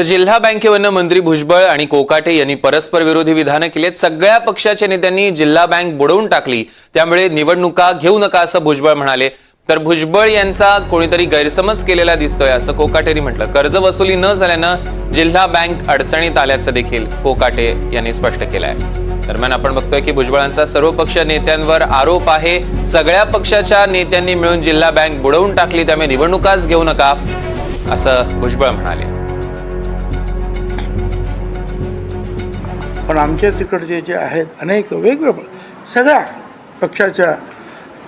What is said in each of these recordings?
तर जिल्हा बँकेवरनं मंत्री भुजबळ आणि कोकाटे यांनी परस्पर विरोधी विधानं केलीत. सगळ्या पक्षाच्या नेत्यांनी जिल्हा बँक बुडवून टाकली. त्यामुळे निवडणुका घेऊ नका असं भुजबळ म्हणाले. तर भुजबळ यांचा कोणीतरी गैरसमज केलेला दिसतोय असं कोकाटेनी म्हटलं. कर्ज वसुली न झाल्यानं जिल्हा बँक अडचणीत आल्याचं देखील कोकाटे यांनी स्पष्ट केलंय. दरम्यान आपण बघतोय की भुजबळांचा सर्वपक्ष नेत्यांवर आरोप आहे. सगळ्या पक्षाच्या नेत्यांनी मिळून जिल्हा बँक बुडवून टाकली. त्यामुळे निवडणुकाच घेऊ नका असं भुजबळ म्हणाले. पण आमच्या तिकडचे जे आहेत अनेक वेगवेगळ्या सगळ्या पक्षाच्या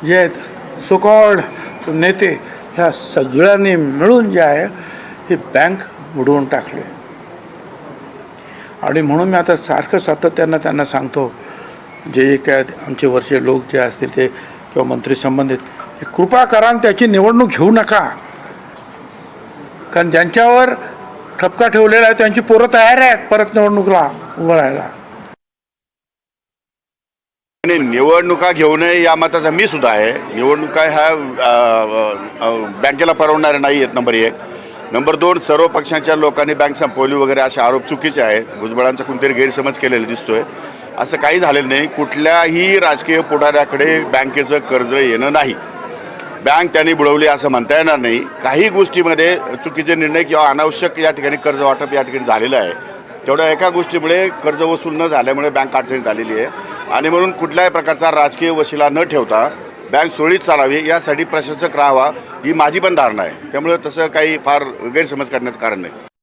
जे आहेत सुकॉड नेते ह्या सगळ्यांनी मिळून जे आहे ही बँक बुडवून टाकली. आणि म्हणून मी आता सारखं सातत्यानं त्यांना सांगतो जे जे काय आमचे वरचे लोक जे असतील ते किंवा मंत्री संबंधित की कृपा करा त्याची निवडणूक घेऊ नका. कारण ज्यांच्यावर ठपका ठेवलेला आहे त्यांची पोरं तयार आहेत. परत निवडणुकीला उघडायला आणि निवडणुका घेऊ नये या मताचा मी सुद्धा आहे. निवडणुका ह्या बँकेला परवडणाऱ्या नाही आहेत नंबर एक. नंबर दोन सर्व पक्षांच्या लोकांनी बँक संपवली वगैरे असे आरोप चुकीचे आहेत. भुजबळांचा कोणतरी गैरसमज केलेला दिसतोय. असं काही झालेलं नाही. कुठल्याही राजकीय पुढाऱ्याकडे बँकेचं कर्ज येणं नाही. बँक त्यांनी बुडवली असं म्हणता येणार नाही. काही गोष्टीमध्ये चुकीचे निर्णय किंवा अनावश्यक या ठिकाणी कर्ज वाटप या ठिकाणी झालेलं आहे. तेवढ्या एका गोष्टीमुळे कर्ज वसूल न झाल्यामुळे बँक अडचणीत आलेली आहे. आणि म्हणून कुठल्याही प्रकारचा राजकीय वशिला न ठेवता बँक सुरळीत चालावी यासाठी प्रशासक राहावा ही माझी पण धारणा आहे. त्यामुळे तसं काही फार गैरसमज करण्याचं कारण नाही.